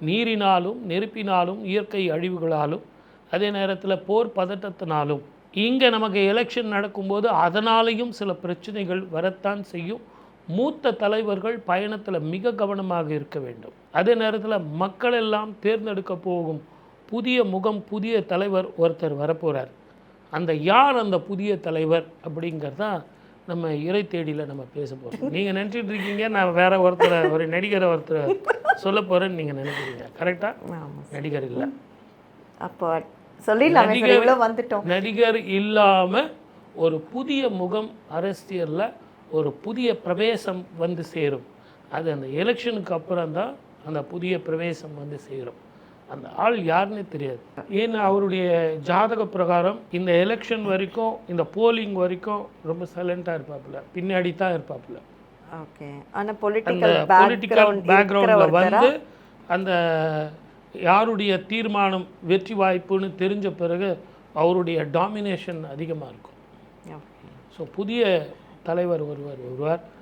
நீரினாலும் நெருப்பினாலும் இயற்கை அழிவுகளாலும் அதே நேரத்தில் போர் பதட்டத்தினாலும் இங்கே நமக்கு எலெக்ஷன் நடக்கும்போது அதனாலேயும் சில பிரச்சனைகள் வரத்தான் செய்யும். மூத்த தலைவர்கள் பயணத்தில் மிக கவனமாக இருக்க வேண்டும். அதே நேரத்தில் மக்கள் எல்லாம் தேர்ந்தெடுக்க போகும் புதிய முகம் புதிய தலைவர் ஒருத்தர் வரப்போகிறார் அந்த யார் அந்த புதிய தலைவர் அப்படிங்கிறதான் நம்ம இறை தேடியில் நம்ம பேச போகிறோம் நீங்கள் நினச்சிட்டு இருக்கீங்க நான் வேற ஒருத்தரை ஒரு நடிகரை ஒருத்தரை சொல்ல போகிறேன்னு நீங்கள் நினைக்கிறீங்க. கரெக்டாக நடிகர் இல்லை. அப்போ சொல்லிடலாமே வந்துட்டோம். நடிகர் இல்லாமல் ஒரு புதிய முகம் அரசியலில் ஒரு புதிய பிரவேசம் வந்து சேரும். அது அந்த எலெக்ஷனுக்கு அப்புறம் தான் அந்த புதிய பிரவேசம் வந்து சேரும். அந்த ஆள் யாருன்னே தெரியாது. ஏன்னா அவருடைய ஜாதக பிரகாரம் இந்த எலெக்ஷன் வரைக்கும் இந்த போலிங் வரைக்கும் ரொம்ப சைலண்ட்டாக இருப்பாப்புல. பின்னாடி தான் இருப்பாப்புல. ஓகே. ஆனால் பொலிட்டிக்கல் பொலிட்டிக்கல் பேக்ரவுண்ட் பேக்ரவுண்டில் வந்து அந்த யாருடைய தீர்மானம் வெற்றி வாய்ப்புன்னு தெரிஞ்ச பிறகு அவருடைய டாமினேஷன் அதிகமாக இருக்கும். ஸோ புதிய தலைவர் ஒருவர் வருவார்.